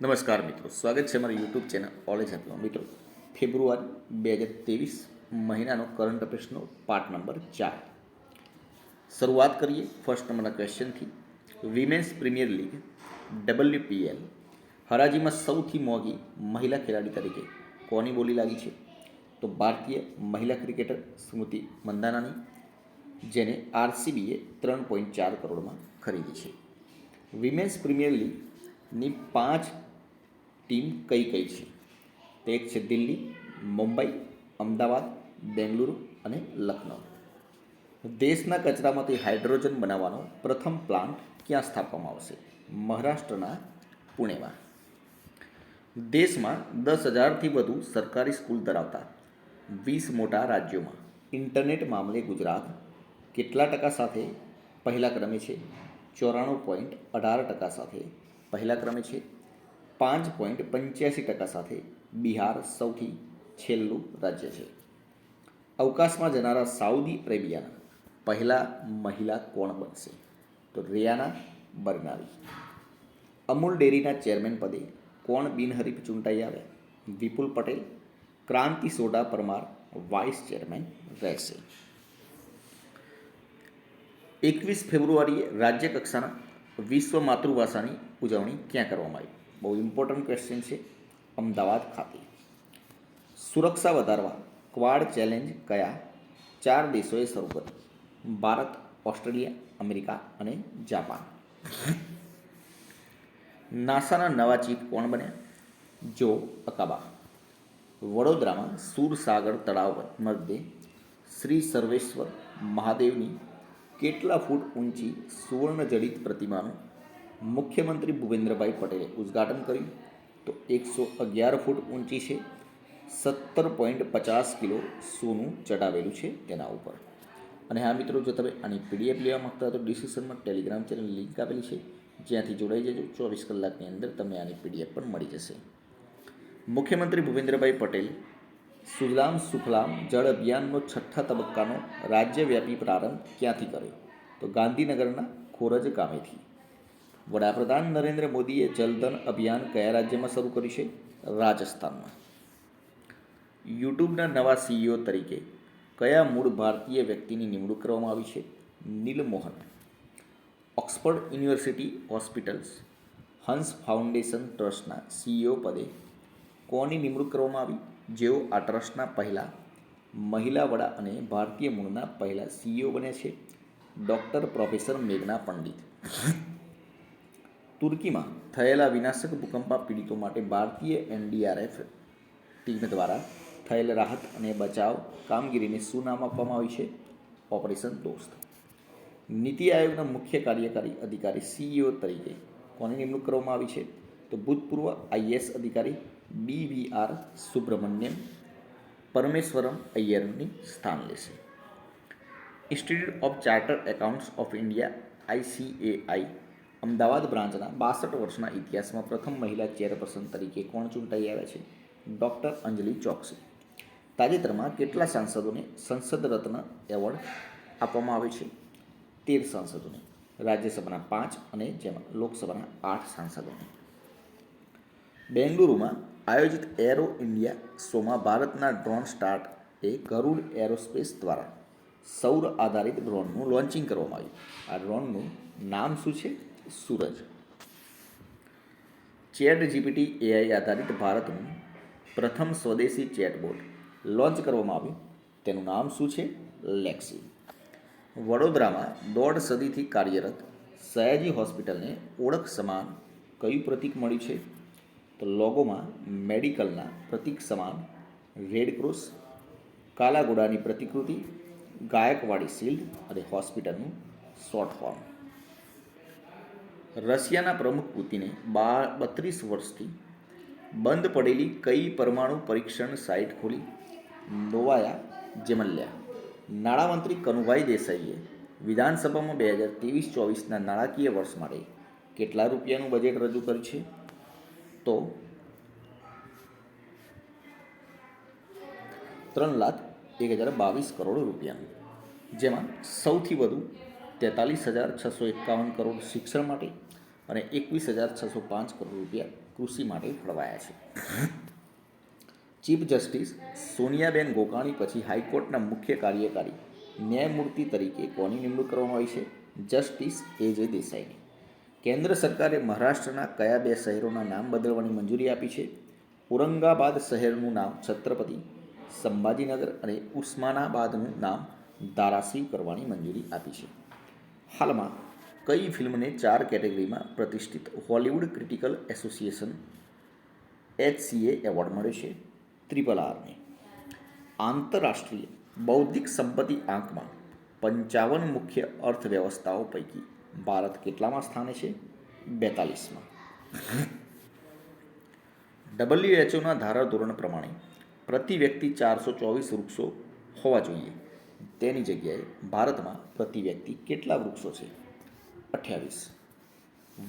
નમસ્કાર મિત્રો, સ્વાગત છે મારી યુટ્યુબ ચેનલ ઓલેજ હેપીમાં મિત્રો, ફેબ્રુઆરી બે હજાર ત્રેવીસ મહિનાનો કરંટ અફેર્સનો પાર્ટ નંબર ચાર. શરૂઆત કરીએ ફર્સ્ટ નંબરના ક્વેશ્ચનથી વિમેન્સ પ્રીમિયર લીગ ડબલ્યુપીએલ હરાજીમાં સૌથી મોંઘી મહિલા ખેલાડી તરીકે કોની બોલી લાગી છે? તો ભારતીય મહિલા ક્રિકેટર સ્મૃતિ મંદાનાની, જેને આરસીબીએ ત્રણ પોઈન્ટ ચાર કરોડમાં ખરીદી છે. વિમેન્સ પ્રીમિયર લીગની પાંચ ટીમ કઈ કઈ છે? તે એક છે દિલ્હી, મુંબઈ, અમદાવાદ, બેંગલુરુ અને લખનઉ. દેશના કચરામાંથી હાઇડ્રોજન બનાવવાનો પ્રથમ પ્લાન્ટ ક્યાં સ્થાપવામાં આવશે? મહારાષ્ટ્રના પુણેમાં. દેશમાં દસ હજારથી વધુ સરકારી સ્કૂલ ધરાવતા વીસ મોટા રાજ્યોમાં. ઇન્ટરનેટ મામલે ગુજરાત કેટલા ટકા સાથે પહેલા ક્રમે છે? ચોરાણું પોઈન્ટ અઢાર ટકા સાથે પહેલા ક્રમે છે. પાંચ પોઈન્ટ પંચ્યાસી ટકા સાથે બિહાર સૌથી છેલ્લું રાજ્ય છે. અવકાશમાં જનારા સાઉદી અરેબિયાના પહેલા મહિલા કોણ બનશે? તો રિયાના બર્નાવી. અમૂલ ડેરીના ચેરમેન પદે કોણ બિનહરીફ ચૂંટાઈ આવ્યા વિપુલ પટેલ. ક્રાંતિ સોડા પરમાર વાઇસ ચેરમેન રહેશે. એકવીસ ફેબ્રુઆરીએ રાજ્ય કક્ષાના વિશ્વ માતૃભાષાની ઉજવણી ક્યાં કરવામાં આવી? બહુ ઇમ્પોર્ટન્ટ ક્વેશ્ચન છે. અમદાવાદ ખાતે. સુરક્ષા વધારવા ક્વાડ ચેલેન્જ કયા? ચાર દેશોએ શરૂ કરી ભારત, ઓસ્ટ્રેલિયા, અમેરિકા અને જાપાન. નાસાના નવા ચીફ કોણ બન્યા? જો અકાબા. વડોદરામાં સુરસાગર તળાવ મધ્યે શ્રી સર્વેશ્વર મહાદેવની કેટલા ફૂટ ઊંચી સુવર્ણ જડિત પ્રતિમાનું મુખ્યમંત્રી ભૂપેન્દ્રભાઈ પટેલે ઉદ્ઘાટન કર્યું. તો એકસો અગિયાર ફૂટ ઊંચી છે. સત્તર પોઈન્ટ પચાસ કિલો સોનું ચડાવેલું છે તેના ઉપર. અને હા મિત્રો, જો તમે આની પીડીએફ લેવા માગતા હોય તો ડિસ્ક્રિપ્શનમાં ટેલિગ્રામ ચેનલ લિંક આપેલી છે. જ્યાંથી જોડાઈ જજો. ચોવીસ કલાકની અંદર તમને આની પીડીએફ પણ મળી જશે. મુખ્યમંત્રી ભૂપેન્દ્રભાઈ પટેલ, સુજલામ સુફલામ જળ અભિયાનનો છઠ્ઠા તબક્કાનો રાજ્યવ્યાપી પ્રારંભ ક્યાંથી કર્યો? તો ગાંધીનગરના ખોરજ ગામેથી. વડાપ્રધાન નરેન્દ્ર મોદીએ જલધન અભિયાન કયા રાજ્યમાં શરૂ કર્યું છે? રાજસ્થાનમાં. યુટ્યુબના નવા સીઈઓ તરીકે કયા મૂળ ભારતીય વ્યક્તિની નિમણૂક કરવામાં આવી છે? Neal Mohan. Oxford university hospitals. Hans foundation ટ્રસ્ટના સીઈઓ પદે કોની નિમણૂક કરવામાં આવી? જેઓ આ ટ્રસ્ટના પહેલાં મહિલા વડા અને ભારતીય મૂળના પહેલા સીઈઓ બન્યા છે. ડૉક્ટર પ્રોફેસર મેઘના પંડિત. તુર્કીમાં થયેલા વિનાશક ભૂકંપમાં પીડિતો માટે ભારતીય એનડીઆરએફ ટીમ દ્વારા થયેલ રાહત અને બચાવ કામગીરીને શું નામ આપવામાં આવ્યું છે? ઓપરેશન દોસ્ત. નીતિ આયોગના મુખ્ય કાર્યકારી અધિકારી સીઈઓ તરીકે કોની નિમણૂક કરવામાં આવી છે? તો ભૂતપૂર્વ આઈએસ અધિકારી બી વી આર સુબ્રમણ્યમ પરમેશ્વરમ અય્યરની સ્થાન લેશે. Institute of charter accounts of India ICAI Ahmedabad બ્રાન્ચના બાસઠ વર્ષના ઇતિહાસમાં પ્રથમ મહિલા ચેરપર્સન તરીકે કોણ ચૂંટાઈ આવ્યા છે? ડૉક્ટર અંજલિ ચોકસી. તાજેતરમાં કેટલા સાંસદોને સંસદ રત્ન એવોર્ડ આપવામાં આવે છે? તેર સાંસદોને, રાજ્યસભાના પાંચ અને જેમાં લોકસભાના આઠ સાંસદોને. બેંગલુરુમાં આયોજિત એરો ઇન્ડિયા શોમાં ભારતના ડ્રોન સ્ટાર્ટ એ ગરુડ એરોસ્પેસ દ્વારા સૌર આધારિત ડ્રોનનું લોન્ચિંગ કરવામાં આવ્યું. આ ડ્રોનનું નામ શું છે? સૂરજ. ચેટ જીપીટી એઆઈ આધારિત ભારતનું પ્રથમ સ્વદેશી ચેટબોટ લોન્ચ કરવામાં આવ્યું. તેનું નામ શું છે? લેક્સી. વડોદરામાં દોઢ સદીથી કાર્યરત સયાજી હોસ્પિટલને ઓળખ સમાન કયું પ્રતીક મળ્યું છે? તો લોગોમાં મેડિકલના પ્રતીક સમાન રેડ ક્રોસ કાલા ઘોડાની પ્રતિકૃતિ, ગાયકવાડી શિલ્ડ અને હોસ્પિટલનું શોર્ટ ફોર્મ. રશિયાના પ્રમુખ પુતિને બા બત્રીસ વર્ષથી બંધ પડેલી કઈ પરમાણુ પરીક્ષણ સાઇટ ખોલી? નોવાયા જેમલ્યા. નાણામંત્રી કનુભાઈ દેસાઈએ વિધાનસભામાં બે હજાર ત્રેવીસ ચોવીસના નાણાકીય વર્ષ માટે કેટલા રૂપિયાનું બજેટ રજૂ કર્યું છે? તો ત્રણ લાખ એક હજાર બાવીસ કરોડ રૂપિયાનું, જેમાં સૌથી વધુ તેતાલીસ હજાર છસો એકાવન કરોડ શિક્ષણ માટે અને એકવીસ હજાર છસો પાંચ કરોડ રૂપિયા કૃષિ માટે ફળવાયા છે. ચીફ જસ્ટિસ સોનિયાબેન ગોકાણી પછી હાઈકોર્ટના મુખ્ય કાર્યકારી ન્યાયમૂર્તિ તરીકે કોની નિમણૂક કરવામાં આવી છે? જસ્ટિસ એ જે દેસાઈની. કેન્દ્ર સરકારે મહારાષ્ટ્રના કયા બે શહેરોના નામ બદલવાની મંજૂરી આપી છે? ઔરંગાબાદ શહેરનું નામ છત્રપતિ, સંભાજીનગર અને ઉસ્માનાબાદનું નામ ધારાસી કરવાની મંજૂરી આપી છે. હાલમાં કઈ ફિલ્મને ચાર કેટેગરીમાં પ્રતિષ્ઠિત Hollywood critical association HCA award મળ્યો છે? ત્રિપલ આરને. આંતરરાષ્ટ્રીય બૌદ્ધિક સંપત્તિ આંકમાં પંચાવન મુખ્ય અર્થવ્યવસ્થાઓ પૈકી ભારત કેટલામાં સ્થાને છે? બેતાલીસમાં. ડબલ્યુએચઓના ધારાધોરણ પ્રમાણે પ્રતિ વ્યક્તિ ચારસો ચોવીસ વૃક્ષો હોવા જોઈએ. તેની જગ્યાએ ભારતમાં પ્રતિ વ્યક્તિ કેટલા વૃક્ષો છે? અઠ્યાવીસ.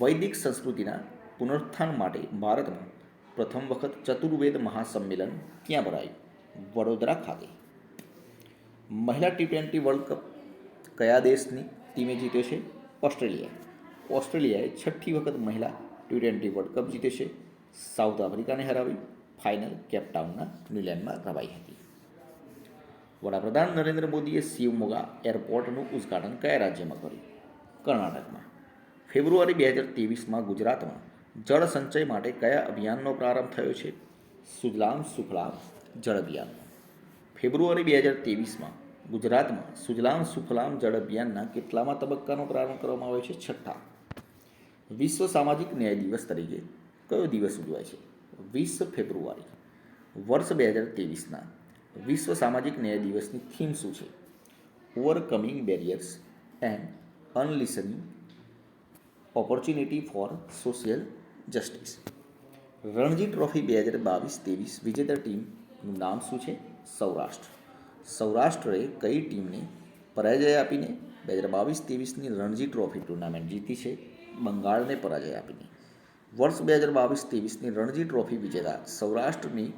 વૈદિક સંસ્કૃતિના પુનરુત્થાન માટે ભારતમાં પ્રથમ વખત ચતુર્વેદ મહાસંમેલન ક્યાં ભરાયું? વડોદરા ખાતે. મહિલા ટી ટ્વેન્ટી વર્લ્ડ કપ કયા દેશની ટીમે જીત્યો છે? ઓસ્ટ્રેલિયા. ઓસ્ટ્રેલિયાએ છઠ્ઠી વખત મહિલા ટી ટ્વેન્ટી વર્લ્ડ કપ જીતે છે. સાઉથ આફ્રિકાને હરાવી ફાઇનલ કેપટાઉનના ન્યુઝીલેન્ડમાં રમાઈ હતી. વડાપ્રધાન નરેન્દ્ર મોદીએ શિવમોગા એરપોર્ટનું ઉદ્ઘાટન કયા રાજ્યમાં કર્યું? કર્ણાટકમાં. ફેબ્રુઆરી બે હજાર ત્રેવીસમાં ગુજરાતમાં જળ સંચય માટે કયા અભિયાનનો પ્રારંભ થયો છે? સુજલામ સુફલામ જળ અભિયાન. ફેબ્રુઆરી બે હજાર ત્રેવીસમાં ગુજરાતમાં સુજલામ સુફલામ જળ અભિયાનના કેટલામાં તબક્કાનો પ્રારંભ કરવામાં આવ્યો છે? છઠ્ઠા. વિશ્વ સામાજિક ન્યાય દિવસ તરીકે કયો દિવસ ઉજવાય છે? વીસ ફેબ્રુઆરી. વર્ષ બે હજાર ત્રેવીસના વિશ્વ સામાજિક ન્યાય દિવસની થીમ શું છે? Overcoming barriers and unleashing opportunity for social justice Ranji trophy બે હજાર બાવીસ ત્રેવીસ વિજેતા ટીમનું નામ શું છે? સૌરાષ્ટ્ર. સૌરાષ્ટ્રએ કઈ ટીમને પરાજય આપીને બે હજાર બાવીસ ત્રેવીસની રણજી ટ્રોફી ટુર્નામેન્ટ જીતી છે? બંગાળને પરાજય આપીને. વર્ષ બે હજાર બાવીસ ત્રેવીસની રણજી ટ્રોફી વિજેતા સૌરાષ્ટ્રની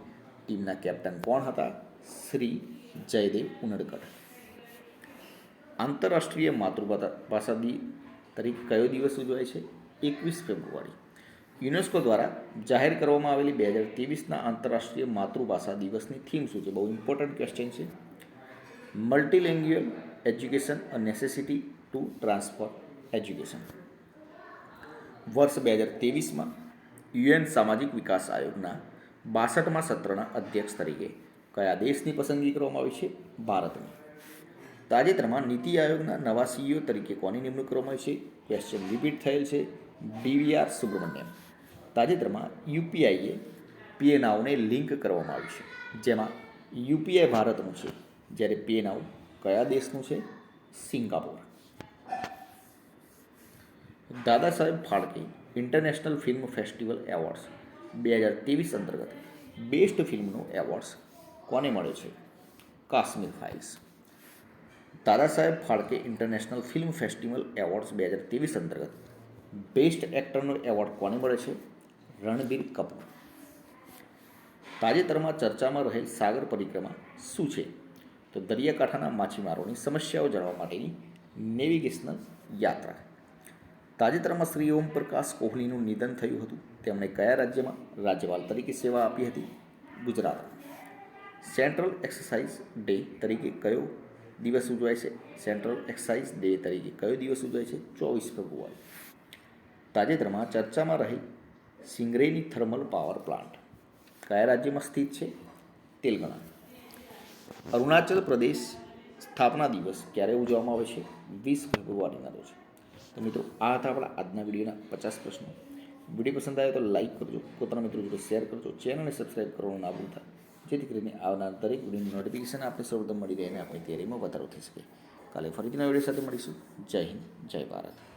ટીમના કેપ્ટન કોણ હતા? શ્રી જયદેવ ઉનડકર. આંતરરાષ્ટ્રીય માતૃભાષા દી તરીકે કયો દિવસ ઉજવાય છે? એકવીસ ફેબ્રુઆરી. યુનેસ્કો દ્વારા જાહેર કરવામાં આવેલી બે હજાર ત્રેવીસના આંતરરાષ્ટ્રીય માતૃભાષા દિવસની થીમ શું છે? બહુ ઇમ્પોર્ટન્ટ ક્વેશ્ચન છે. Multilingual education a necessity to transfer education. વર્ષ બે હજાર ત્રેવીસમાં યુએન સામાજિક વિકાસ આયોગના બાસઠમાં સત્રના અધ્યક્ષ તરીકે કયા દેશની પસંદગી કરવામાં આવી છે? ભારતની. તાજેતરમાં નીતિ આયોગના નવા સીઈઓ તરીકે કોની નિમણૂક કરવામાં આવી છે? ક્વેશ્ચન રિપીટ થયેલ છે ડીવીઆર સુબ્રમણ્યમ. તાજેતરમાં યુપીઆઈએ પીએનઆઉને લિંક કરવામાં આવ્યું છે. જેમાં યુપીઆઈ ભારતનું છે. જ્યારે પીએનઆઉ કયા દેશનું છે? Singapore. Dada Saheb Phalke international film festival awards. બે હજાર ત્રેવીસ અંતર્ગત બેસ્ટ ફિલ્મનો એવોર્ડ્સ કોને મળ્યો છે? Kashmir files Dada Saheb Phalke international film festival awards બે હજાર ત્રેવીસ અંતર્ગત. બેસ્ટ એક્ટરનો એવોર્ડ કોને મળે છે? રણબીર કપૂર. તાજેતરમાં ચર્ચામાં રહેલ સાગર પરિક્રમા શું છે? તો દરિયાકાંઠાના માછીમારોની સમસ્યાઓ જાણવા માટેની નેવિગેશનલ યાત્રા. તાજેતરમાં શ્રી ઓમ પ્રકાશ કોહલીનું નિધન થયું હતું. તેમણે કયા રાજ્યમાં રાજ્યપાલ તરીકે સેવા આપી હતી? ગુજરાત. સેન્ટ્રલ એક્સરસાઇઝ ડે તરીકે કયો દિવસ ઉજવાય છે? સેન્ટ્રલ એક્સરસાઇઝ ડે તરીકે કયો દિવસ ઉજવાય છે? ચોવીસ ફેબ્રુઆરી. તાજેતરમાં ચર્ચામાં રહી સિંગરેની થર્મલ પાવર પ્લાન્ટ કયા રાજ્યમાં સ્થિત છે? તેલંગાણા. અરુણાચલ પ્રદેશ સ્થાપના દિવસ ક્યારે ઉજવવામાં આવે છે? વીસ ફેબ્રુઆરીના રોજ. તો મિત્રો, આ હતા આપણા આજના વિડીયોના પચાસ પ્રશ્નો. વીડિયો પસંદ આવે તો લાઇક કરજો, પોતાના મિત્રો જોડે શેર કરજો, ચેનલને સબસ્ક્રાઈબ કરવાનું ના ભૂલતા. જેથી કરીને આવનાર દરેક નોટિફિકેશન આપણે સૌપ્રથમ મળી રહે અને આપણી તૈયારીમાં વધારો થઈ શકે કાલે ફરીથી નવા સાથે મળીશું જય હિન્દ જય ભારત